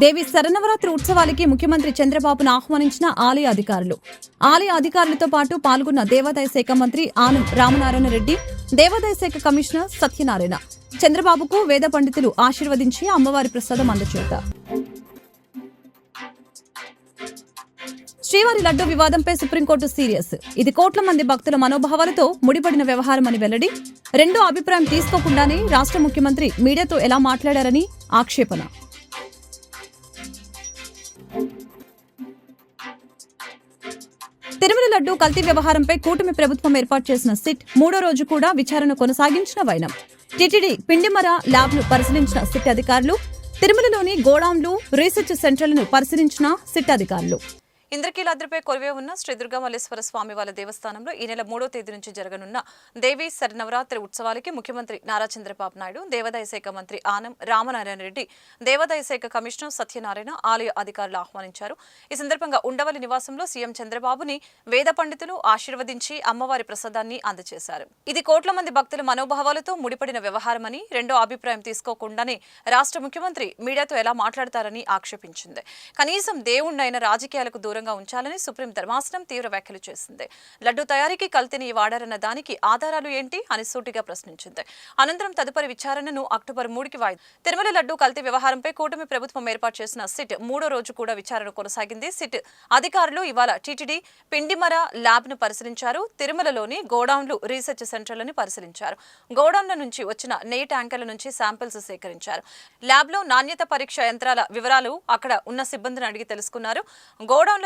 దేవి శరణవరాత్రి ఉత్సవాలకి ముఖ్యమంత్రి చంద్రబాబును ఆహ్వానించిన ఆలయ అధికారులు. ఆలయ అధికారులతో పాటు పాల్గొన్న దేవాదాయ శాఖ మంత్రి ఆనం రామనారాయణ రెడ్డి దేవాదాయ శాఖ కమిషనర్ సత్యనారాయణ. చంద్రబాబుకు వేద పండితులు ఆశీర్వదించి అమ్మవారి ప్రసాదం అందచేశారు శ్రీవారి లడ్డు వివాదంపై సుప్రీంకోర్టు సీరియస్. ఇది కోట్ల మంది భక్తుల మనోభావాలతో ముడిపడిన వ్యవహారమని వెల్లడి రెండో అభిప్రాయం తీసుకోకుండానే రాష్ట్ర ముఖ్యమంత్రి మీడియాతో ఎలా మాట్లాడారని ఆక్షేపణ. తిరుమల లడ్డు కల్తీ వ్యవహారంపై కూటమి ప్రభుత్వం ఏర్పాటు చేసిన సిట్ మూడో రోజు కూడా విచారణ కొనసాగించిన వైనం. టిటిడి పిండిమర ల్యాబ్లు పరిశీలించిన సిట్ అధికారులు తిరుమలలోని గోడాంలు రీసెర్చ్ సెంటర్లను పరిశీలించిన సిట్ అధికారులు. ఇంద్రకీలాద్రిపై కొలివే ఉన్న శ్రీ దుర్గామల్లేశ్వర స్వామి వారి దేవస్థానంలో ఈ నెల మూడో తేదీ నుంచి జరగనున్న దేవీ శరనవరాత్రి ఉత్సవాలకి ముఖ్యమంత్రి నారా చంద్రబాబు నాయుడు దేవాదాయ శాఖ మంత్రి ఆనం రామనారాయణ రెడ్డి దేవాదాయ శాఖ కమిషనర్ సత్యనారాయణ ఆలయ అధికారులు ఆహ్వానించారు. ఈ సందర్భంగా ఉండవల్లి నివాసంలో సీఎం చంద్రబాబుని వేద పండితులు ఆశీర్వదించి అమ్మవారి ప్రసాదాన్ని అందజేశారు. ఇది కోట్ల మంది భక్తుల మనోభావాలతో ముడిపడిన వ్యవహారమని రెండో అభిప్రాయం తీసుకోకుండానే రాష్ట్ర ముఖ్యమంత్రి మీడియాతో ఎలా మాట్లాడతారని ఆక్షేపించింది. కనీసం దేవుణ్ణైన రాజకీయాలకు దూరం దూరంగా ఉంచాలని సుప్రీం ధర్మాసనం తీవ్ర వ్యాఖ్యలు చేసింది. లడ్డు తయారీకి కల్తీని వాడారన్న దానికి ఆధారాలు ఏంటి అని సూటిగా ప్రశ్నించింది. అనంతరం తదుపరి విచారణను అక్టోబర్ మూడుకి వాయి తిరుమల లడ్డు కల్తీ వ్యవహారంపై కూటమి ప్రభుత్వం ఏర్పాటు చేసిన సిట్ మూడో రోజు కూడా విచారణ కొనసాగింది. సిట్ అధికారులు ఇవాళ టీటీడీ పిండిమర ల్యాబ్ను పరిశీలించారు. తిరుమలలోని గోడౌన్లు రీసెర్చ్ సెంటర్లను పరిశీలించారు. గోడౌన్ల నుంచి వచ్చిన నెయ్యి ట్యాంకర్ల నుంచి శాంపిల్స్ సేకరించారు. ల్యాబ్లో నాణ్యత పరీక్ష యంత్రాల వివరాలు అక్కడ ఉన్న సిబ్బందిని అడిగి తెలుసుకున్నారు.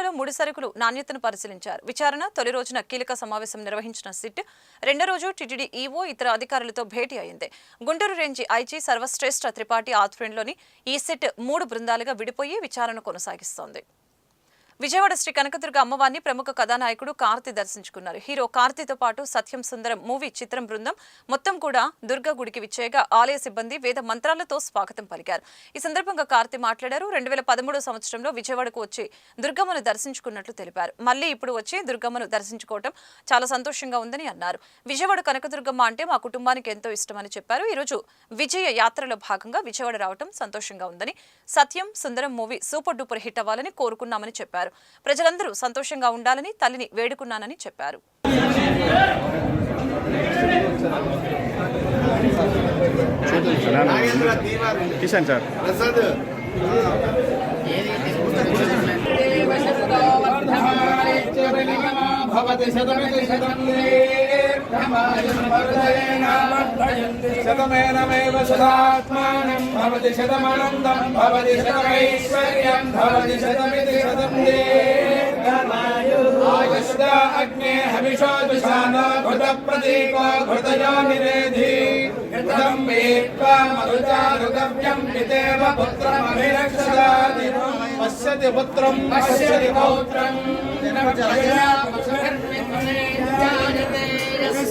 గోడౌన్లలో ముడి సరుకులు నాణ్యతను పరిశీలించారు. విచారణ తొలి రోజున కీలక సమావేశం నిర్వహించిన సిట్ రెండో రోజు టీటీడీ ఈవో ఇతర అధికారులతో భేటీ అయింది. గుంటూరు రేంజి ఐజీ సర్వశ్రేష్ఠ త్రిపాఠి ఆధ్వర్యంలోని ఈ సిట్ మూడు బృందాలుగా విడిపోయి విచారణ కొనసాగిస్తోంది. విజయవాడ శ్రీ కనకదుర్గ అమ్మవారిని ప్రముఖ కథానాయకుడు కార్తి దర్శించుకున్నారు. హీరో కార్తీతో పాటు సత్యం సుందరం మూవీ చిత్రం బృందం మొత్తం కూడా దుర్గ గుడికి విచ్చేయగా ఆలయ సిబ్బంది వేద మంత్రాలతో స్వాగతం పలికారు. ఈ సందర్భంగా కార్తి మాట్లాడారు. రెండు వేల పదమూడో సంవత్సరంలో విజయవాడకు వచ్చి దుర్గమ్మను దర్శించుకున్నట్లు తెలిపారు. మళ్ళీ ఇప్పుడు వచ్చి దుర్గమ్మను దర్శించుకోవడం చాలా సంతోషంగా ఉందని అన్నారు. విజయవాడ కనకదుర్గమ్మ అంటే మా కుటుంబానికి ఎంతో ఇష్టమని చెప్పారు. ఈరోజు విజయ యాత్రలో భాగంగా విజయవాడ రావడం సంతోషంగా ఉందని Satyam Sundaram movie super duper hit అవ్వాలని కోరుకున్నామని చెప్పారు. ప్రజలందరూ సంతోషంగా ఉండాలని తల్లిని వేడుకున్నానని చెప్పారు. కిషన్ సార్. భవతి శతమితి శతం శతమేనమేవ శతాత్మానం భవతి శతమనందం భవతి శతమైశ్వర్యం భవతి శతమితి శతం ఆయుష్ట అగ్నే హవిషో దుషానో ఘృత ప్రతీకో ఘృతయో నిరేధి ఘృతం వేత్వా మరుచారుగవ్యం పితేవ పుత్రమభిరక్షదాది. పశ్యతి పుత్రం పశ్యతి పౌత్రం.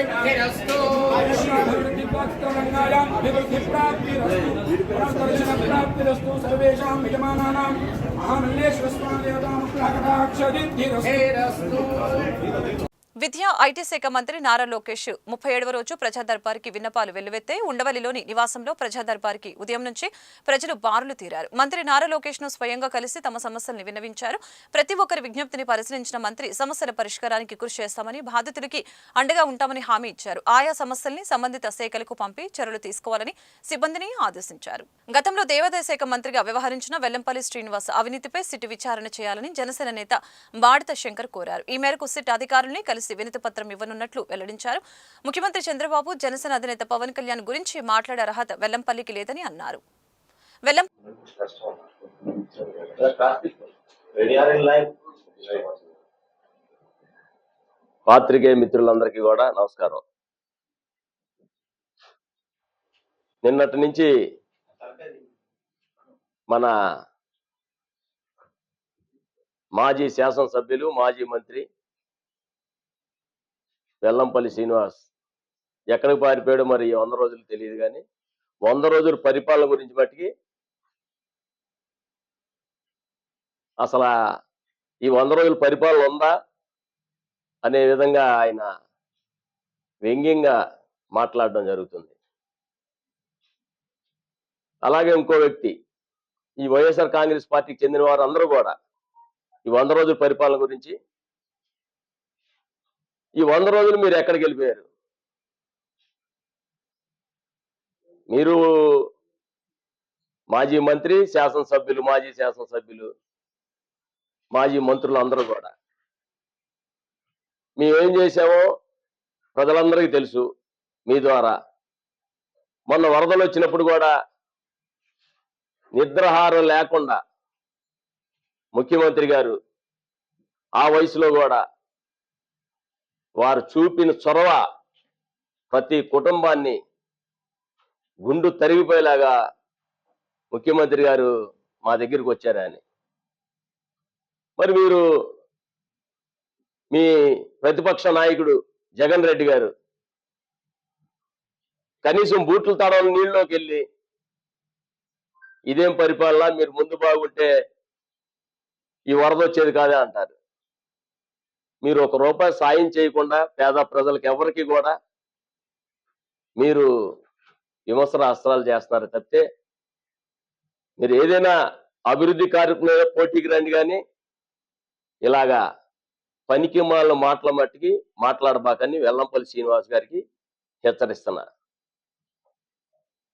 శతమానం భవత శతాయ మహాకాళీ మహాలక్ష్మీ మహాసరస్వతీ అభివృద్ధిప్రాప్తిరస్తు సర్వేషాం యజమానానాం మహామల్లేశ్వర స్వామి విద్యా ఐటీ శాఖ మంత్రి నారా లోకేష్ ముప్పై ఏడవ రోజు ప్రజాదర్బార్కి విన్నపాలు వెల్లువెత్తే ఉండవల్లిలోని నివాసంలో ప్రజాదర్బార్కి ఉదయం నుంచి ప్రజలు బారులు తీరారు. మంత్రి నారా లోకేష్ను స్వయంగా కలిసి తమ సమస్యల్ని విన్నవించారు. ప్రతి ఒక్కరి విజ్ఞప్తిని పరిశీలించిన మంత్రి సమస్యల పరిష్కారానికి కృషి చేస్తామని బాధితులకి అండగా ఉంటామని హామీ ఇచ్చారు. ఆయా సమస్యల్ని సంబంధిత శాఖలకు పంపి చర్యలు తీసుకోవాలని సిబ్బందిని ఆదేశించారు. గతంలో దేవాదాయ శాఖ మంత్రిగా వ్యవహరించిన వెల్లంపల్లి శ్రీనివాస్ అవినీతిపై సిట్ విచారణ చేయాలని జనసేన నేత బాడిత శంకర్ కోరారు. ఈ మేరకు సిట్ అధికారుల్ని కలిసి వినతి పత్రం ఇవ్వనున్నట్లు వెల్లడించారు. ముఖ్యమంత్రి చంద్రబాబు జనసేన అధినేత పవన్ కళ్యాణ్ గురించి మాట్లాడే అర్హత వెల్లంపల్లికి లేదని అన్నారు. వెల్లం పాత్రికేయ మిత్రులందరికీ కూడా నమస్కారం. నిన్నటి నుంచి మన మాజీ శాసనసభ్యులు మాజీ మంత్రి వెల్లంపల్లి శ్రీనివాస్. ఎక్కడికి పారిపోయాడో మరి వంద రోజులు తెలియదు కానీ వంద రోజుల పరిపాలన గురించి మట్టికి అసలు ఈ వంద రోజుల పరిపాలన ఉందా అనే విధంగా ఆయన వ్యంగ్యంగా మాట్లాడడం జరుగుతుంది. అలాగే ఇంకో వ్యక్తి ఈ వైఎస్ఆర్ కాంగ్రెస్ పార్టీకి చెందిన వారు అందరూ కూడా ఈ వంద రోజుల పరిపాలన గురించి ఈ వంద రోజులు మీరు ఎక్కడికి వెళ్ళిపోయారు? మీరు మాజీ మంత్రి శాసనసభ్యులు మాజీ శాసనసభ్యులు మాజీ మంత్రులు అందరూ కూడా. మేమేం చేశామో ప్రజలందరికీ తెలుసు మీ ద్వారా. మొన్న వరదలు వచ్చినప్పుడు కూడా నిద్రహారం లేకుండా ముఖ్యమంత్రి గారు ఆ వయసులో కూడా వారు చూపిన చొరవ ప్రతి కుటుంబాన్ని గుండు తరిగిపోయేలాగా ముఖ్యమంత్రి గారు మా దగ్గరికి వచ్చారని. మరి మీరు మీ ప్రతిపక్ష నాయకుడు జగన్ రెడ్డి గారు కనీసం బూట్లు తడవల నీళ్ళలోకి వెళ్ళి ఇదేం పరిపాలన? మీరు ముందు బాగుంటే ఈ వరద వచ్చేది కాదే అంటారు. మీరు ఒక రూపాయి సాయం చేయకుండా పేద ప్రజలకు ఎవరికి కూడా మీరు విమర్శన అస్త్రాలు చేస్తున్నారు తప్పితే మీరు ఏదైనా అభివృద్ధి కార్యక్రమంలో పోటీకి రండి కానీ ఇలాగా పనికి మాలిన మాటల మట్టికి మాట్లాడబాకని వెల్లంపల్లి శ్రీనివాస్ గారికి హెచ్చరిస్తున్నా.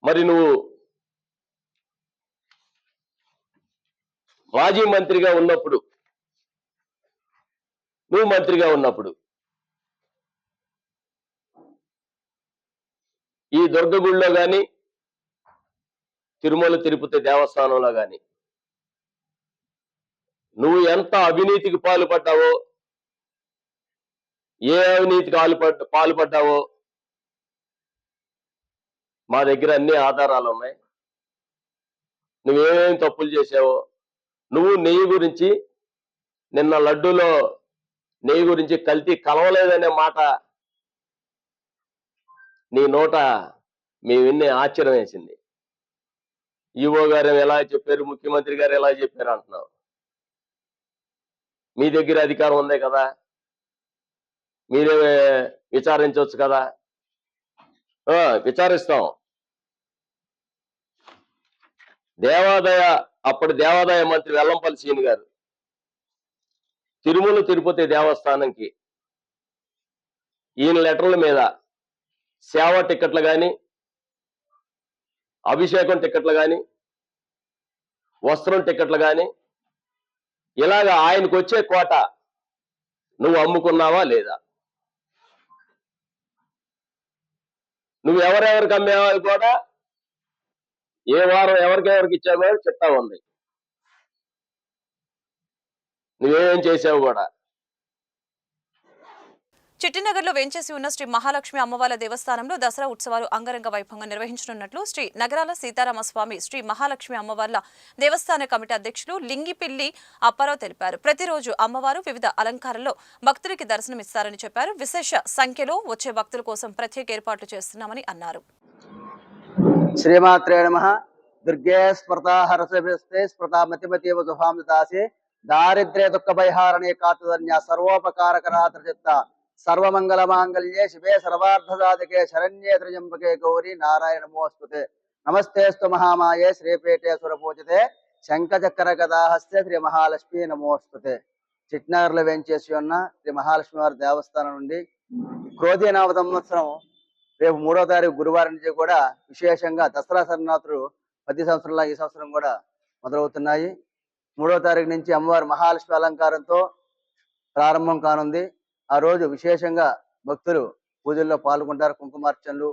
మరి నువ్వు మాజీ మంత్రిగా ఉన్నప్పుడు నువ్వు మంత్రిగా ఉన్నప్పుడు. ఈ దుర్గగుడిలో కానీ తిరుమల తిరుపతి దేవస్థానంలో కానీ నువ్వు ఎంత అవినీతికి పాల్పడ్డావో ఏ అవినీతికి పాల్పడ్డావో మా దగ్గర అన్ని ఆధారాలు ఉన్నాయి. నువ్వేమేమి తప్పులు చేసావో నువ్వు నెయ్యి గురించి నిన్న లడ్డూలో నీ గురించి కల్తీ కలవలేదనే మాట నీ నోట మేము విన్నే ఆశ్చర్యం వేసింది. ఈవో గారు ఎలా చెప్పారు ముఖ్యమంత్రి గారు ఎలా చెప్పారు అంటున్నావు. మీ దగ్గర అధికారం ఉంది కదా. మీరే విచారించవచ్చు కదా. ఆ, విచారిస్తాం. దేవాదాయ అప్పటి దేవాదాయ మంత్రి వెల్లంపల్లి సీని గారు. తిరుమల తిరుపతి దేవస్థానంకి ఈయన లెటర్ల మీద సేవ టికెట్లు కానీ అభిషేకం టికెట్లు కానీ వస్త్రం టికెట్లు కానీ ఇలాగ ఆయనకు వచ్చే కోట నువ్వు అమ్ముకున్నావా లేదా? నువ్వు ఎవరెవరికి అమ్మేవాళ్ళు కూడా ఏ వారం ఎవరికెవరికి ఇచ్చావో చెప్తా ఉంది. నువ్వేం చేసావు కూడా? చిట్టినగర్లో వేంచేసి ఉన్న శ్రీ మహాలక్ష్మి అమ్మవార్ల దేవస్థానంలో దసరా ఉత్సవాలు అంగరంగ వైభవంగా నిర్వహించనున్నట్లు శ్రీ నగరాల సీతారామ స్వామి శ్రీ మహాలక్ష్మి అమ్మవార్ల దేవస్థాన కమిటీ అధ్యక్షులు లింగిపిల్లి అప్పారావు తెలిపారు. ప్రతిరోజు అమ్మవారు వివిధ అలంకారాల్లో భక్తులకి దర్శనమిస్తారని చెప్పారు. విశేష సంఖ్యలో వచ్చే భక్తుల కోసం ప్రత్యేక ఏర్పాట్లు చేస్తున్నామని అన్నారు. శ్రీమాత్రే నమ. దుర్గే దారిద్ర్య దుఃఖ పరిహారణే కాతుధన్య సర్వోపకారకరాత్రచిత్త సర్వమంగళ మాంగళ్యే శివే సర్వార్థసాధకే శరణ్యే త్రిజంబకే గౌరీ నారాయణ నమోస్తుతే నమస్తేస్తు మహామాయే శ్రీపేటేశ్వర పూజతే శంఖచక్ర గదాహస్తే శ్రీ మహాలక్ష్మి నమోస్తుతే చిట్నగర్లో వేంచేసి ఉన్న శ్రీ మహాలక్ష్మి వారి దేవస్థానం నుండి క్రోధి నవ సంవత్సరం రేపు మూడో తారీఖు గురువారం నుంచి కూడా విశేషంగా దసరా శరణాతులు ప్రతి సంవత్సరంలో ఈ సంవత్సరం కూడా మొదలవుతున్నాయి. మూడో తారీఖు నుంచి అమ్మవారి మహాలక్ష్మి అలంకారంతో ప్రారంభం కానుంది. ఆ రోజు విశేషంగా భక్తులు పూజల్లో పాల్గొంటారు. కుంకుమార్చనలు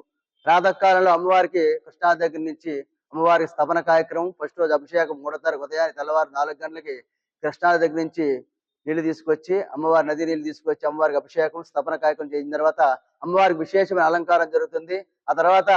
ప్రాతకాలంలో అమ్మవారికి కృష్ణా దగ్గర నుంచి అమ్మవారి స్థపన కార్యక్రమం ఫస్ట్ రోజు అభిషేకం మూడో తారీఖు ఉదయాన్ని తెల్లవారు నాలుగు గంటలకి కృష్ణా దగ్గర నుంచి నీళ్ళు తీసుకొచ్చి అమ్మవారి నది నీళ్ళు తీసుకొచ్చి అమ్మవారికి అభిషేకం స్థపన కార్యక్రమం చేసిన తర్వాత అమ్మవారికి విశేషమైన అలంకారం జరుగుతుంది. ఆ తర్వాత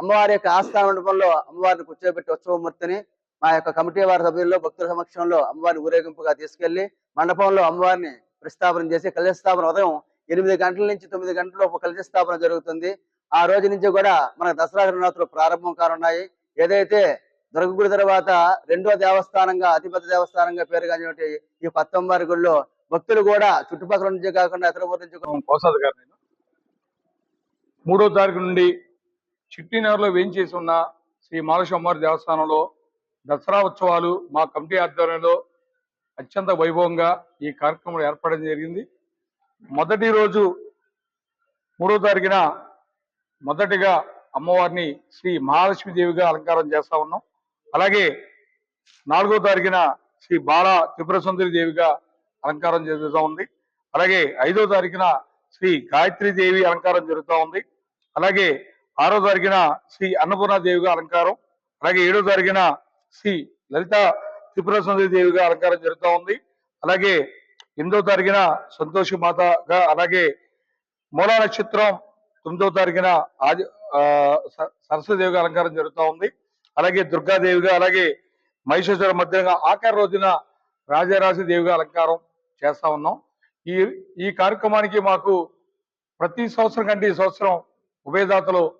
అమ్మవారి యొక్క ఆస్థాన మండపంలో అమ్మవారిని కూర్చోబెట్టి ఉత్సవమూర్తిని మా యొక్క కమిటీ వారి సభ్యుల్లో భక్తుల సమక్షంలో అమ్మవారిని ఊరేగింపుగా తీసుకెళ్ళి మండపంలో అమ్మవారిని ప్రస్థాపన చేసి కలశ స్థాపన ఉదయం ఎనిమిది గంటల నుంచి తొమ్మిది గంటల కలశస్థాపన జరుగుతుంది. ఆ రోజు నుంచి కూడా మనకు దసరా నవరాత్రులు ప్రారంభం కానున్నాయి. ఏదైతే దుర్గగుడి తర్వాత రెండో దేవస్థానంగా అతిపెద్ద దేవస్థానంగా పేరుగాంచినటువంటి ఈ పత్తంబారి గుడిలో భక్తులు కూడా చుట్టుపక్కల నుంచి కాకుండా ఇతర ఊరి నుంచి కూడా గారు నేను. మూడో తారీఖు నుండి చిట్టినగర్లో వేయించేసి ఉన్న శ్రీ మాలశమ్మవారి దేవస్థానంలో దసరా ఉత్సవాలు మా కమిటీ ఆధ్వర్యంలో అత్యంత వైభవంగా ఈ కార్యక్రమం ఏర్పడడం జరిగింది. మొదటి రోజు మూడో తారీఖున మొదటిగా అమ్మవారిని శ్రీ మహాలక్ష్మీదేవిగా అలంకారం చేస్తా ఉన్నాం. అలాగే నాలుగో తారీఖున శ్రీ బాల త్రిపుర సుందరి దేవిగా అలంకారం జరుగుతూ ఉంది. అలాగే ఐదో తారీఖున శ్రీ గాయత్రి దేవి అలంకారం జరుగుతూ ఉంది. అలాగే ఆరో తారీఖున శ్రీ అన్నపూర్ణ దేవిగా అలంకారం. అలాగే ఏడో తారీఖున సి. లలిత త్రిపుర సుందరి దేవిగా అలంకారం జరుగుతూ ఉంది. అలాగే ఎనిమిదో తారీఖున సంతోషి మాతగా అలాగే మూలా నక్షత్రం తొమ్మిదో తారీఖున ఆది ఆ, స- అలంకారం జరుగుతూ ఉంది. అలాగే దుర్గాదేవిగా అలాగే మహిషేశ్వర మధ్యంగా ఆఖరి రోజున రాజారాజి దేవిగా అలంకారం చేస్తా ఉన్నాం. ఈ ఈ కార్యక్రమానికి మాకు ప్రతి సంవత్సరం కంటే ఈ సంవత్సరం ఉభయదాతలు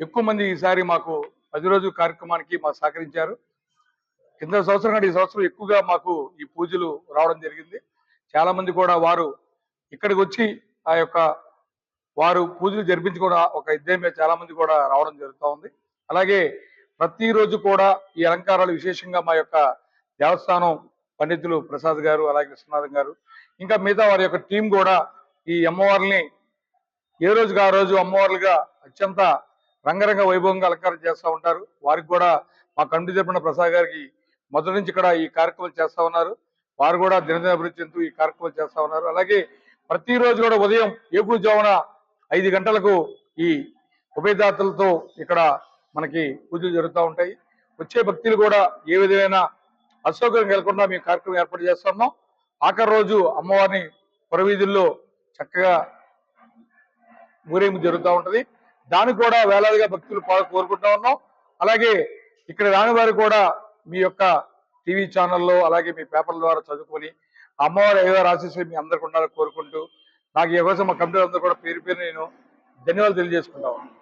ఎక్కువ మంది ఈసారి మాకు పది రోజు కార్యక్రమానికి మాకు సహకరించారు. కింద సంవత్సరం కంటే ఈ సంవత్సరం ఎక్కువగా మాకు ఈ పూజలు రావడం జరిగింది. చాలా మంది కూడా వారు ఇక్కడికి వచ్చి ఆ యొక్క వారు పూజలు జరిపించుకోవడం ఒక ఇద్దరి మీద చాలా మంది కూడా రావడం జరుగుతూ ఉంది. అలాగే ప్రతిరోజు కూడా ఈ అలంకారాలు విశేషంగా మా యొక్క దేవస్థానం పండితులు ప్రసాద్ గారు అలాగే విశ్వనాథం గారు ఇంకా మిగతా వారి యొక్క టీం కూడా ఈ అమ్మవారిని ఏ రోజుగా ఆ రోజు అమ్మవార్లుగా అత్యంత రంగరంగ వైభవంగా అలంకారం చేస్తూ ఉంటారు. వారికి కూడా మా కమిటీ తరపున ప్రసాద్ గారికి మొదటి నుంచి ఇక్కడ ఈ కార్యక్రమాలు చేస్తూ ఉన్నారు. వారు కూడా దినదిన అభివృద్ధి చెందుతూ ఈ కార్యక్రమాలు చేస్తూ ఉన్నారు. అలాగే ప్రతిరోజు కూడా ఉదయం ఏపుజామున ఐదు గంటలకు ఈ ఉభయదాతలతో ఇక్కడ మనకి పూజలు జరుగుతూ ఉంటాయి. వచ్చే భక్తులు కూడా ఏ విధమైన అసౌకర్యం కలగకుండా మేము కార్యక్రమం ఏర్పాటు చేస్తున్నాం ఆఖరి రోజు అమ్మవారిని పురవీధుల్లో చక్కగా ఊరేగింపు జరుగుతూ ఉంటుంది. దానికి కూడా వేలాదిగా భక్తులు కోరుకుంటా ఉన్నాం. అలాగే ఇక్కడ రాని వారు కూడా మీ యొక్క టీవీ ఛానల్లో అలాగే మీ పేపర్ల ద్వారా చదువుకొని అమ్మవారు ఏదో ఆశీస్సులు మీ అందరికి ఉండాలని కోరుకుంటూ నాకు ఈ కోసం మా కంపెనీ అందరూ కూడా పేరు పేరు నేను ధన్యవాదాలు తెలియజేసుకుంటా ఉన్నాను.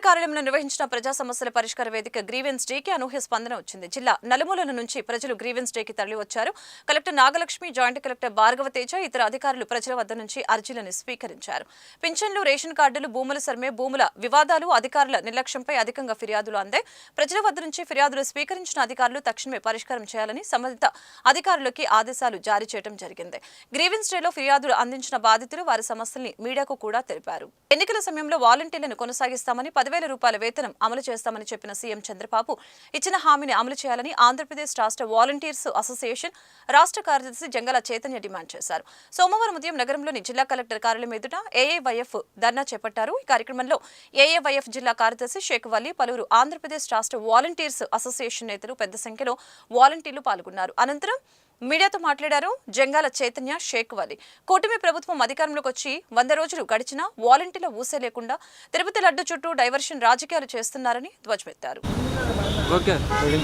కలెక్టర్ కార్యాలయంలో నిర్వహించిన ప్రజా సమస్యల పరిష్కార వేదిక గ్రీవెన్స్ డేకి అనూహ్య స్పందన వచ్చింది. జిల్లా నలుమూలల నుంచి ప్రజలు గ్రీవెన్స్ డేకి తరలి వచ్చారు. Collector Nagalakshmi joint collector Bhargava Teja ఇతర అధికారులు ప్రజల వద్ద నుంచి అర్జీలను స్వీకరించారు. పింఛన్లు రేషన్ కార్డులు భూముల సర్మే భూముల వివాదాలు అధికారుల నిర్లక్ష్యంపై అధికంగా ఫిర్యాదులు అందాయి. ప్రజల వద్ద నుంచి ఫిర్యాదులు స్వీకరించిన అధికారులు తక్షణమే పరిష్కారం చేయాలని సంబంధిత అధికారులకి ఆదేశాలు జారీ చేయడం జరిగింది. గ్రీవెన్స్ డేలో ఫిర్యాదులు అందించిన బాధితులు వారి సమస్యల్ని మీడియాకు కూడా తెలిపారు. ఎన్నికల సమయంలో వాలంటీర్లను కొనసాగిస్తామని పదివేల రూపాయల వేతనం అమలు చేస్తామని చెప్పిన సీఎం చంద్రబాబు ఇచ్చిన హామీని అమలు చేయాలని ఆంధ్రప్రదేశ్ రాష్ట్ర వాలంటీర్స్ అసోసియేషన్ రాష్ట్ర కార్యదర్శి జంగల చైతన్య డిమాండ్ చేశారు. సోమవారం ఉదయం నగరంలోని జిల్లా కలెక్టర్ కార్యాలయం ఎదుట ఏఏవైఎఫ్ ధర్నా చేపట్టారు. ఈ కార్యక్రమంలో ఏఏవైఎఫ్ జిల్లా కార్యదర్శి షేక్ వల్లి పలువురు ఆంధ్రప్రదేశ్ రాష్ట్ర వాలంటీర్స్ అసోసియేషన్ నేతలు పెద్ద సంఖ్యలో వాలంటీర్లు పాల్గొన్నారు. అనంతరం మీడియాతో మాట్లాడారు జంగాల చైతన్య షేక్ వలి. కూటమి ప్రభుత్వం అధికారంలోకి వచ్చి వంద రోజులు గడిచినా వాలంటీర్ల ఊసే లేకుండా తిరుపతి లడ్డు చుట్టూ డైవర్షన్ రాజకీయాలు చేస్తున్నారని ధ్వజమెత్తారు.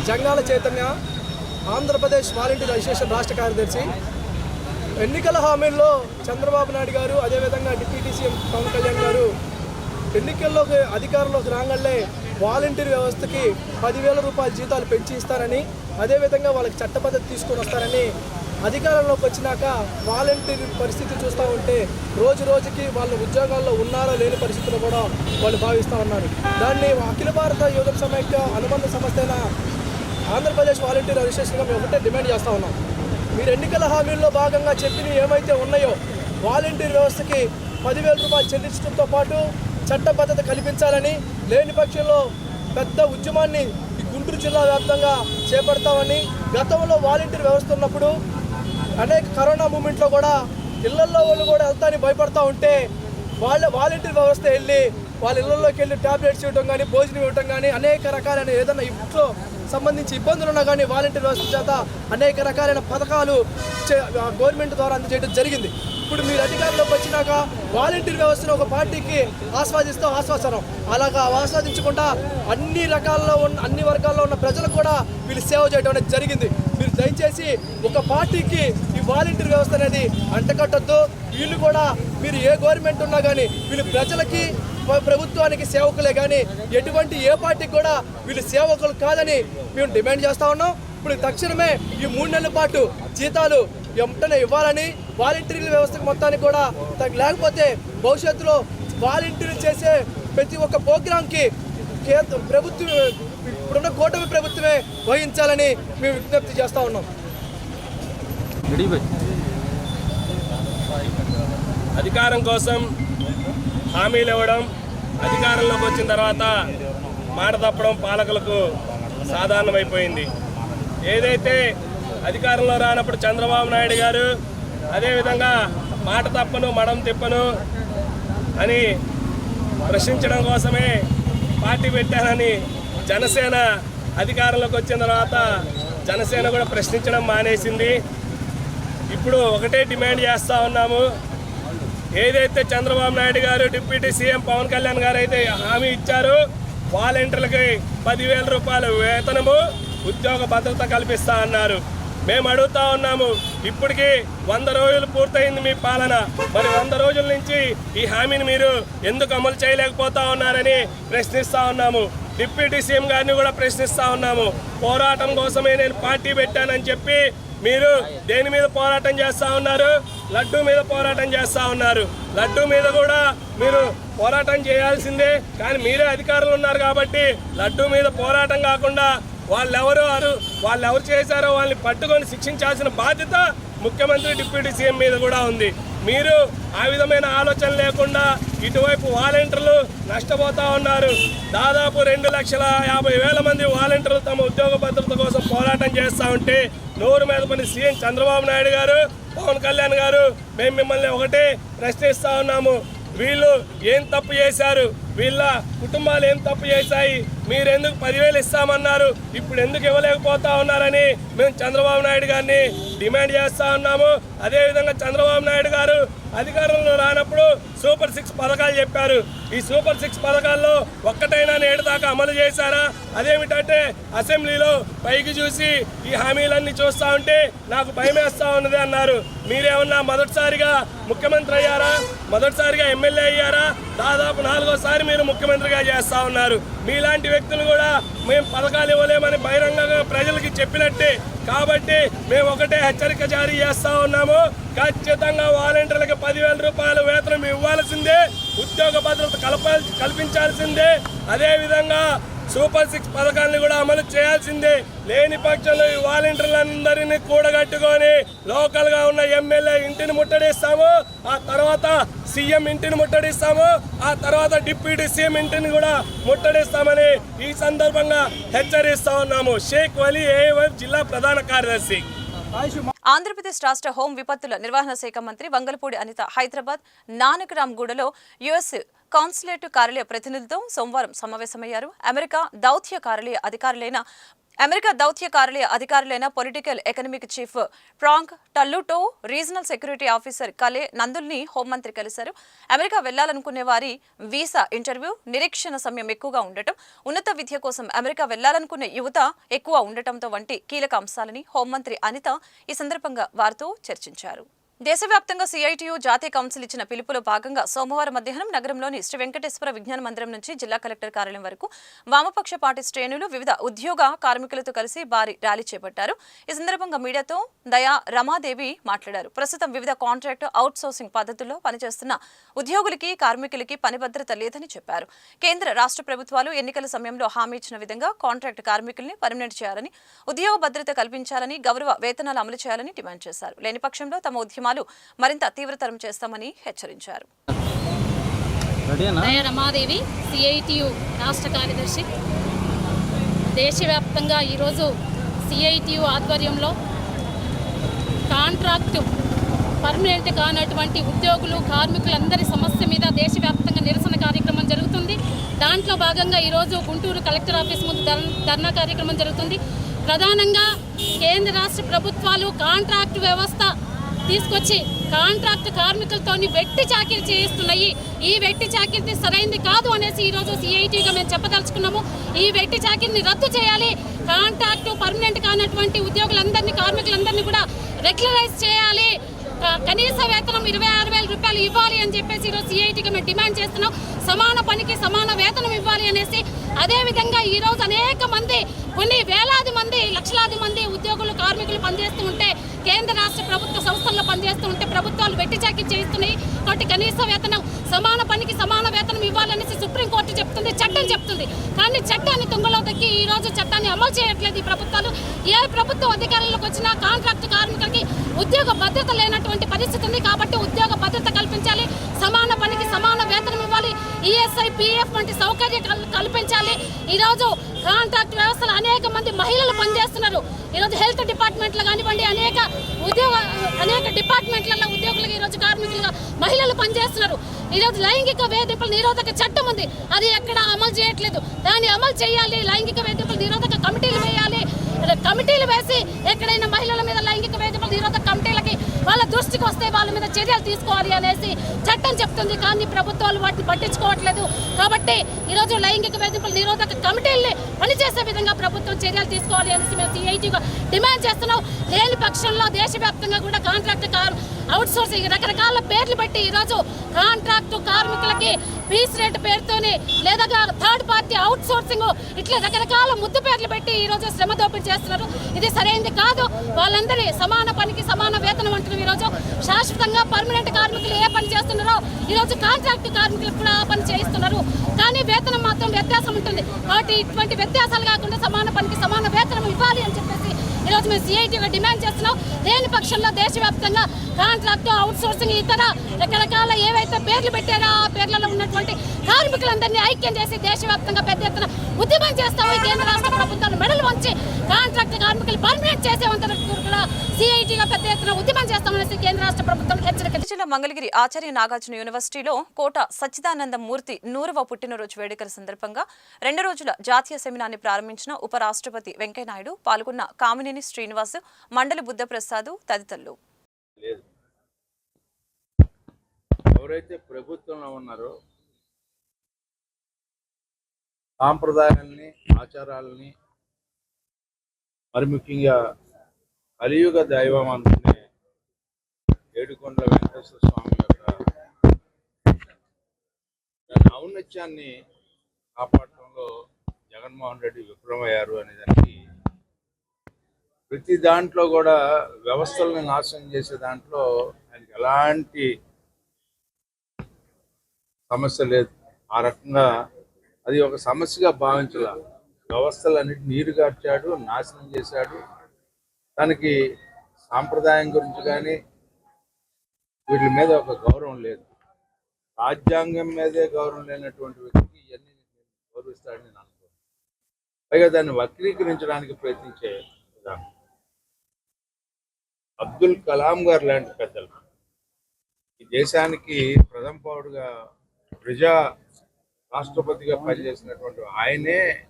జంగాల చైతన్య ఆంధ్రప్రదేశ్ వాలంటీర్ అసోసియేషన్ రాష్ట్ర కార్యదర్శి ఎన్నికల హామీల్లో చంద్రబాబు నాయుడు గారు అదేవిధంగా డిప్యూటీ సీఎం పవన్ కళ్యాణ్ గారు ఎన్నికల్లోకి అధికారంలోకి రాగానే వాలంటీర్ వ్యవస్థకి పదివేల రూపాయల జీతాలు పెంచి ఇస్తారని అదేవిధంగా వాళ్ళకి చట్టపద్ధతి తీసుకొని వస్తారని అధికారంలోకి వచ్చినాక వాలంటీర్ పరిస్థితి చూస్తూ ఉంటే రోజు రోజుకి వాళ్ళ ఉద్యోగాల్లో ఉన్నారో లేని పరిస్థితులు కూడా వాళ్ళు భావిస్తూ ఉన్నారు. దాన్ని అఖిల భారత యువజన సమైక్య అనుబంధ సంస్థ అయిన ఆంధ్రప్రదేశ్ వాలంటీర్ అసోసియేషన్గా మేము ఒకటే డిమాండ్ చేస్తూ ఉన్నాం. మీరు ఎన్నికల హామీల్లో భాగంగా చెప్పినవి ఏమైతే ఉన్నాయో వాలంటీర్ వ్యవస్థకి పదివేల రూపాయలు చెల్లించడంతో పాటు చట్టబద్ధత కల్పించాలని లేని పక్షంలో పెద్ద ఉద్యమాన్ని ఈ గుంటూరు జిల్లా వ్యాప్తంగా చేపడతామని గతంలో వాలంటీర్ వ్యవస్థ ఉన్నప్పుడు అనేక కరోనా మూమెంట్లో కూడా ఇళ్ళల్లో వాళ్ళు కూడా వెళ్తాని భయపడతా ఉంటే వాళ్ళ వాలంటీర్ వ్యవస్థ వెళ్ళి వాళ్ళ ఇళ్ళలోకి వెళ్ళి టాబ్లెట్స్ ఇవ్వడం కానీ భోజనం ఇవ్వడం కానీ అనేక రకాలైన ఏదైనా ఇంట్లో సంబంధించి ఇబ్బందులు ఉన్నా కానీ వాలంటీర్ వ్యవస్థ చేత అనేక రకాలైన పథకాలు చే- గవర్నమెంట్ ద్వారా అందజేయడం జరిగింది. ఇప్పుడు మీరు అధికారంలోకి వచ్చినాక వాలంటీర్ వ్యవస్థను ఒక పార్టీకి ఆస్వాదిస్తూ ఆస్వాసనం. అలాగా ఆస్వాదించకుండా అన్ని రకాల్లో ఉన్న అన్ని వర్గాల్లో ఉన్న ప్రజలకు కూడా వీళ్ళు సేవ చేయడం అనేది జరిగింది. మీరు దయచేసి ఒక పార్టీకి ఈ వాలంటీర్ వ్యవస్థ అనేది అంటకట్టొద్దు. వీళ్ళు కూడా మీరు ఏ గవర్నమెంట్ ఉన్నా కానీ వీళ్ళు ప్రజలకి ప్రభుత్వానికి సేవకులే కానీ ఎటువంటి ఏ పార్టీకి కూడా వీళ్ళు సేవకులు కాదని మేము డిమాండ్ చేస్తా ఉన్నాం. ఇప్పుడు తక్షణమే ఈ మూడు నెలల పాటు జీతాలు వెంటనే ఇవ్వాలని వాలంటీర్ల వ్యవస్థకు మొత్తానికి కూడా తగ్గ- లేకపోతే భవిష్యత్తులో వాలంటీర్లు చేసే ప్రతి ఒక్క ప్రోగ్రాంకి కేంద్ర ప్రభుత్వం ఇప్పుడున్న కూటమి ప్రభుత్వమే వహించాలని మేము విజ్ఞప్తి చేస్తూ ఉన్నాం. అధికారం కోసం హామీలు ఇవ్వడం అధికారంలోకి వచ్చిన తర్వాత మాట తప్పడం పాలకులకు సాధారణమైపోయింది. ఏదైతే అధికారంలో రానప్పుడు చంద్రబాబు నాయుడు గారు అదేవిధంగా మాట తప్పను మడం తిప్పను అని ప్రశ్నించడం కోసమే పార్టీ పెట్టానని జనసేన అధికారంలోకి వచ్చిన తర్వాత జనసేన కూడా ప్రశ్నించడం మానేసింది. ఇప్పుడు ఒకటే డిమాండ్ చేస్తూ ఉన్నాము. ఏదైతే చంద్రబాబు నాయుడు గారు డిప్యూటీ సీఎం పవన్ కళ్యాణ్ గారు అయితే హామీ ఇచ్చారు వాలంటీర్లకి పదివేల రూపాయల వేతనము ఉద్యోగ భద్రత కల్పిస్తా అన్నారు. మేము అడుగుతా ఉన్నాము ఇప్పటికీ వంద రోజులు పూర్తయింది మీ పాలన. మరి వంద రోజుల నుంచి ఈ హామీని మీరు ఎందుకు అమలు చేయలేకపోతా ఉన్నారని ప్రశ్నిస్తా ఉన్నాము. డిప్యూటీ సీఎం గారిని కూడా ప్రశ్నిస్తా ఉన్నాము. పోరాటం కోసమే నేను పార్టీ పెట్టానని చెప్పి మీరు దేని మీద పోరాటం చేస్తూ ఉన్నారు? లడ్డు మీద పోరాటం చేస్తూ ఉన్నారు. లడ్డు మీద కూడా మీరు పోరాటం చేయాల్సిందే. కానీ మీరే అధికారులు ఉన్నారు కాబట్టి లడ్డు మీద పోరాటం కాకుండా వాళ్ళెవరు వారు వాళ్ళు ఎవరు చేశారో వాళ్ళని పట్టుకొని శిక్షించాల్సిన బాధ్యత ముఖ్యమంత్రి డిప్యూటీ సీఎం మీద కూడా ఉంది. మీరు ఆ విధమైన ఆలోచన లేకుండా ఇటువైపు వాలంటీర్లు నష్టపోతా ఉన్నారు. దాదాపు రెండు లక్షల యాభై వేల మంది వాలంటీర్లు తమ ఉద్యోగ భద్రత కోసం పోరాటం చేస్తూ ఉంటే నోరు మీద పని సీఎం చంద్రబాబు నాయుడు గారు పవన్ కళ్యాణ్ గారు మేము మిమ్మల్ని ఒకటే ప్రశ్నిస్తూ ఉన్నాము. వీళ్ళు ఏం తప్పు చేశారు? వీళ్ళ కుటుంబాలు ఏం తప్పు చేశాయి? మీరెందుకు పదివేలు ఇస్తామన్నారు? ఇప్పుడు ఎందుకు ఇవ్వలేకపోతా ఉన్నారని మేము చంద్రబాబు నాయుడు గారిని డిమాండ్ చేస్తా ఉన్నాము. అదేవిధంగా చంద్రబాబు నాయుడు గారు అధికారంలో రానప్పుడు సూపర్ సిక్స్ పథకాలు చెప్పారు. ఈ సూపర్ సిక్స్ పథకాల్లో ఒక్కటైనా నేడు దాకా అమలు చేశారా? అదేమిటంటే అసెంబ్లీలో పైకి చూసి ఈ హామీలన్నీ చూస్తా ఉంటే నాకు భయమేస్తా ఉన్నది అన్నారు. మీరేమన్నా మొదటిసారిగా ముఖ్యమంత్రి అయ్యారా? మొదటిసారిగా ఎమ్మెల్యే అయ్యారా? దాదాపు నాలుగోసారి మీరు ముఖ్యమంత్రిగా చేస్తా ఉన్నారు. మీలాంటి వ్యక్తులు కూడా మేము పథకాలు ఇవ్వలేమని బహిరంగంగా ప్రజలకి చెప్పినట్టే. కాబట్టి మేము ఒకటే హెచ్చరిక జారీ చేస్తా ఉన్నాము. ఖచ్చితంగా వాలంటీర్లకు పదివేల రూపాయల వేతనం ఇవ్వాల్సిందే. ఉద్యోగ భద్రత కల్ప కల్పించాల్సిందే. అదేవిధంగా సూపర్ సిక్స్ పథకాన్ని కూడా అమలు చేయాల్సిందే. లేని పక్షంలో ఈ వాలంటీర్లందరినీ కూడగట్టుకొని లోకల్గా ఉన్న ఎమ్మెల్యే ఇంటిని ముట్టడిస్తాము. ఆ తర్వాత సీఎం ఇంటిని ముట్టడిస్తాము. ఆ తర్వాత డిప్యూటీ సీఎం ఇంటిని కూడా ముట్టడిస్తామని ఈ సందర్భంగా హెచ్చరిస్తా ఉన్నాము. షేక్ వలీ ఏవైఫ్ జిల్లా ప్రధాన కార్యదర్శి. ఆంధ్రప్రదేశ్ రాష్ట్ర హోం విపత్తుల నిర్వహణ శాఖ మంత్రి వంగలపూడి అనిత హైదరాబాద్ నానక్రామ్గూడలో యుఎస్ కాన్సులేటు కార్యాలయ ప్రతినిధులతో సోమవారం సమావేశమయ్యారు. అమెరికా దౌత్య కార్యాలయ అధికారులైన అమెరికా దౌత్య కార్యాలయ అధికారులైన political economic chief Frank Talluto regional security officer కలే నందుల్ని హోంమంత్రి కలిశారు. అమెరికా వెళ్ళాలనుకునే వారి వీసా ఇంటర్వ్యూ నిరీక్షణ సమయం ఎక్కువగా ఉండటం ఉన్నత విద్య కోసం అమెరికా వెళ్ళాలనుకునే యువత ఎక్కువ ఉండటంతో వంటి కీలక అంశాలని హోంమంత్రి అనిత ఈ సందర్భంగా వారితో చర్చించారు. దేశవ్యాప్తంగా సీఐటియు జాతీయ కౌన్సిల్ ఇచ్చిన పిలుపులో భాగంగా సోమవారం మధ్యాహ్నం నగరంలోని శ్రీ వెంకటేశ్వర విజ్ఞాన మందిరం నుంచి జిల్లా కలెక్టర్ కార్యాలయం వరకు వామపక్ష పార్టీ శ్రేణులు వివిధ ఉద్యోగ కార్మికులతో కలిసి భారీ ర్యాలీ చేపట్టారు. ఈ సందర్భంగా మీడియాతో దయా రమాదేవి మాట్లాడారు. ప్రస్తుతం వివిధ కాంట్రాక్ట్ అవుట్ సోర్సింగ్ పద్ధతుల్లో పనిచేస్తున్న ఉద్యోగులకి కార్మికులకి పని భద్రత లేదని చెప్పారు. కేంద్ర రాష్ట్ర ప్రభుత్వాలు ఎన్నికల సమయంలో హామీ ఇచ్చిన విధంగా కాంట్రాక్ట్ కార్మికుల్ని పర్మినెంట్ చేయాలని ఉద్యోగ భద్రత కల్పించాలని గౌరవ వేతనాలు అమలు చేయాలని డిమాండ్ చేశారు. లేని పక్షంలో తమ ఉద్యమాలు మరింత తీవ్రతరం చేస్తామని హెచ్చరించారు. రమాదేవి సిఐటియు రాష్ట్ర కార్యదర్శి. దేశవ్యాప్తంగా ఈరోజు సిఐటియు ఆధ్వర్యంలో కాంట్రాక్టు పర్మనెంట్ కానటువంటి ఉద్యోగులు కార్మికులందరి సమస్య మీద దేశవ్యాప్తంగా నిరసన కార్యక్రమం జరుగుతుంది. దాంట్లో భాగంగా ఈరోజు గుంటూరు కలెక్టర్ ఆఫీస్ ముందు ధర్- ధర్నా కార్యక్రమం జరుగుతుంది. ప్రధానంగా కేంద్ర రాష్ట్ర ప్రభుత్వాలు కాంట్రాక్ట్ వ్యవస్థ తీసుకొచ్చి కాంట్రాక్ట్ కార్మికులతోని వెట్టి చాకిరి చేయిస్తున్నాయి. ఈ వెట్టి చాకిరి సరైంది కాదు అనేసి ఈరోజు సిఐటిగా మేము చెప్పదలుచుకున్నాము. ఈ వెట్టి చాకిరిని రద్దు చేయాలి. కాంట్రాక్ట్ పర్మనెంట్ కానటువంటి ఉద్యోగులందరినీ కార్మికులందరినీ కూడా రెగ్యులరైజ్ చేయాలి. కనీస వేతనం ఇరవై ఆరు వేల రూపాయలు ఇవ్వాలి అని చెప్పేసి ఈరోజు సిఐటిగా మేము డిమాండ్ చేస్తున్నాం. సమాన పనికి సమాన వేతనం ఇవ్వాలి అనేసి అదేవిధంగా ఈరోజు అనేక మంది కొన్ని వేలాది మంది లక్షలాది మంది ఉద్యోగులు కార్మికులు పనిచేస్తూ ఉంటే కేంద్ర రాష్ట్ర ప్రభుత్వ సంస్థల్లో పనిచేస్తూ ఉంటే ప్రభుత్వాలు వెట్టి చాకి చేస్తున్నాయి కాబట్టి కనీస వేతనం సమాన పనికి సమాన వేతనం ఇవ్వాలనేసి సుప్రీంకోర్టు చెప్తుంది చట్టం చెప్తుంది. కానీ చట్టాన్ని తుంగలో దక్కి ఈ రోజు చట్టాన్ని అమలు చేయట్లేదు ఈ ప్రభుత్వాలు. ఏ ప్రభుత్వం అధికారంలోకి వచ్చినా కాంట్రాక్ట్ కార్మికులకి ఉద్యోగ భద్రత లేనటువంటి పరిస్థితి ఉంది కాబట్టి ఉద్యోగ భద్రత కల్పించాలి సమాన పనికి సమాన వేతనం ఇవ్వాలి ఈఎస్ఐ పిఎఫ్ వంటి సౌకర్యం కల్పించాలి. ఈరోజు కాంట్రాక్ట్ వ్యవస్థలో అనేక మంది మహిళలు పనిచేస్తున్నారు. ఈరోజు హెల్త్ డిపార్ట్మెంట్లో కానివ్వండి అనేక ఉద్యోగ అనేక డిపార్ట్మెంట్లలో ఉద్యోగులుగా ఈరోజు కార్మికులుగా మహిళలు పనిచేస్తున్నారు. ఈరోజు లైంగిక వేధింపుల నిరోధక చట్టం ఉంది. అది ఎక్కడ అమలు చేయట్లేదు. దాన్ని అమలు చేయాలి. లైంగిక వేధింపుల నిరోధక కమిటీలు వేయాలి. కమిటీలు వేసి ఎక్కడైనా మహిళల మీద లైంగిక వేధింపుల నిరోధక కమిటీలకి వాళ్ళ దృష్టికి వస్తే వాళ్ళ మీద చర్యలు తీసుకోవాలి అనేసి చట్టం చెప్తుంది. కానీ ప్రభుత్వాలు వాటిని పట్టించుకోవట్లేదు. కాబట్టి ఈరోజు లైంగిక వేధింపుల నిరోధక కమిటీల్ని పనిచేసే విధంగా ప్రభుత్వం చర్యలు తీసుకోవాలి అనేసి మేము సిఐటిగా డిమాండ్ చేస్తున్నాం. లేని పక్షంలో దేశవ్యాప్తంగా కూడా కాంట్రాక్ట్ కార్ అవుట్ సోర్సింగ్ రకరకాల పేర్లు పెట్టి ఈరోజు కాంట్రాక్ట్ కార్మికులకి పీస్ రేట్ పేరుతోని లేదా థర్డ్ పార్టీ అవుట్ సోర్సింగ్ ఇట్లా రకరకాల ముద్దు పేర్లు పెట్టి ఈరోజు శ్రమ దోపిడీ చేస్తున్నారు. ఇది సరైనది కాదు. వాళ్ళందరి సమాన పనికి సమాన వేతనం అంటున్నారు ఈ రోజు శాశ్వతంగా పర్మనెంట్ కార్మికులు ఏ పని చేస్తున్నారో ఈరోజు కాంట్రాక్ట్ కార్మికులు కూడా పని చేయిస్తున్నారు. కానీ వేతనం మాత్రం వ్యత్యాసం ఉంటుంది. కాబట్టి ఇటువంటి వ్యత్యాసాలు కాకుండా సమాన పనికి సమాన వేతనం ఇవ్వాలి అని చెప్పేసి ఈరోజు మేము సిఐటీగా డిమాండ్ చేస్తున్నాం. లేని పక్షంలో దేశవ్యాప్తంగా కాంట్రాక్ట్ అవుట్ సోర్సింగ్ ఇతర రకరకాల ఏవైతే పేర్లు పెట్టారో ఆ పేర్లలో ఉన్నటువంటి కార్మికులందరినీ ఐక్యం చేసి దేశవ్యాప్తంగా పెద్ద ఎత్తున ఉద్యమం చేస్తామని కేంద్ర రాష్ట్ర ప్రభుత్వాలు వంచి కాంట్రాక్ట్ కార్మికులు పర్మనెంట్ చేసేంత వరకు కూడా సిఐటిగా పెద్ద ఎత్తున ఉద్యమం చేస్తామనేసి కేంద్ర రాష్ట్ర ప్రభుత్వం హెచ్చరిక జిల్లా మంగళగిరి ఆచార్య నాగార్జున యూనివర్సిటీలో కోట సచ్చిదానంద మూర్తి నూరవ పుట్టినరోజు వేడుకల సందర్భంగా రెండు రోజుల జాతీయ సెమినార్ని ప్రారంభించిన ఉపరాష్ట్రపతి వెంకయ్యనాయుడు పాల్గొన్న కామినేని శ్రీనివాస్ మండలి బుద్ధప్రసాద్ తదితరులు. ఎవరైతే ప్రభుత్వంలో ఉన్నారో సాంప్రదాయాల్ని ఆచారాలని మరి ముఖ్యంగా కలియుగ దైవం అనుకునే ఏడుకొండల వెంకటేశ్వర స్వామి యొక్క దాని ఔన్నత్యాన్ని కాపాడటంలో జగన్మోహన్ రెడ్డి విఫలమయ్యారు అనే దానికి ప్రతి దాంట్లో కూడా వ్యవస్థలను నాశనం చేసే దాంట్లో ఆయనకి ఎలాంటి సమస్య లేదు. ఆ రకంగా అది ఒక సమస్యగా భావించాల. వ్యవస్థలన్నిటి నీరు గార్చాడు నాశనం చేశాడు. తనకి సాంప్రదాయం గురించి కానీ వీటి మీద ఒక గౌరవం లేదు. రాజ్యాంగం మీదే గౌరవం లేనటువంటి వ్యక్తికి ఇవన్నీ గౌరవిస్తాడని నేను అనుకోను. పైగా దాన్ని వక్రీకరించడానికి ప్రయత్నించే విధానం. అబ్దుల్ కలాం గారు లాంటి పెద్దలు. ఈ దేశానికి ప్రథమ పౌరుడుగా ప్రజా రాష్ట్రపతిగా పనిచేసినటువంటి ఆయనే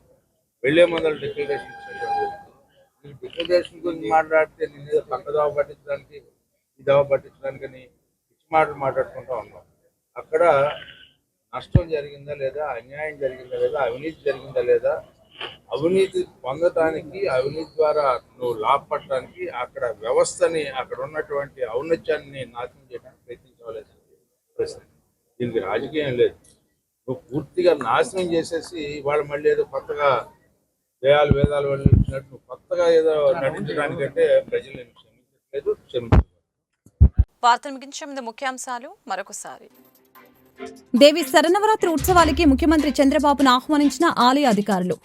వెళ్ళే మొదలు డిక్లరేషన్ ఇచ్చినటువంటి డిక్లరేషన్ గురించి మాట్లాడితే నేను ఏదో పక్క దవ పట్టించడానికి ఈ దోవ పట్టించడానికని పిచ్చి మాటలు మాట్లాడుకుంటా ఉన్నాం. అక్కడ నష్టం జరిగిందా లేదా అన్యాయం జరిగిందా లేదా అవినీతి జరిగిందా లేదా అవినీతి పొందటానికి అవినీతి ద్వారా నువ్వు లాభపడటానికి అక్కడ వ్యవస్థని అక్కడ ఉన్నటువంటి ఔన్నత్యాన్ని నాశనం చేయడానికి ప్రయత్నించవలసిన ప్రశ్న దీనికి రాజకీయం లేదు. నువ్వు పూర్తిగా నాశనం చేసేసి వాళ్ళు మళ్ళీ ఏదో కొత్తగా వేయాలు వేదాలు నువ్వు కొత్తగా ఏదో నటించడానికంటే ప్రజలు క్షమించట్లేదు క్షమించలేదు వార్తలు ముగించే ముందు ముఖ్యాంశాలు మరొకసారి. దేవి శరన్నవరాత్రి ఉత్సవాలకి ముఖ్యమంత్రి చంద్రబాబును ఆహ్వానించిన ఆలయ అధికారులు.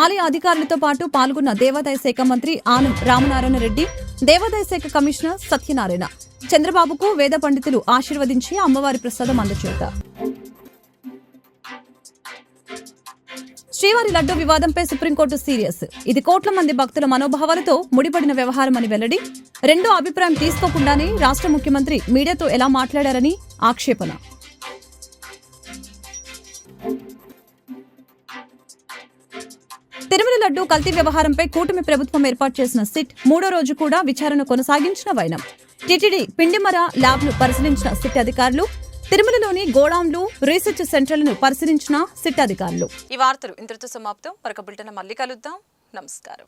ఆలయ అధికారులతో పాటు పాల్గొన్న దేవాదాయ శాఖ మంత్రి ఆనం రామనారాయణ రెడ్డి దేవాదాయ శాఖ కమిషనర్ సత్యనారాయణ. చంద్రబాబుకు వేద పండితులు ఆశీర్వదించి అమ్మవారి ప్రసాదం అందజేశారు శ్రీవారి లడ్డు వివాదంపై సుప్రీంకోర్టు సీరియస్. ఇది కోట్ల మంది భక్తుల మనోభావాలతో ముడిపడిన వ్యవహారమని వెల్లడి రెండో అభిప్రాయం తీసుకోకుండానే రాష్ట్ర ముఖ్యమంత్రి మీడియాతో ఎలా మాట్లాడారని ఆక్షేపణ. తిరుమల లడ్డు కల్తీ వ్యవహారంపై కూటమి ప్రభుత్వం ఏర్పాటు చేసిన సిట్ మూడో రోజు కూడా విచారణ కొనసాగించిన వైనం. టిటిడి పిండిమర ల్యాబ్ను పరిశీలించిన సిట్ అధికారులు తిరుమలలోని గోడాంలు రీసెర్చ్ సెంటర్లను పరిశీలించిన సిట్ అధికారులు. ఈ వార్తలు ఇంతటితో సమాప్తం. మరొక బులెటిన్ మళ్ళీ కలుద్దాం. నమస్కారం.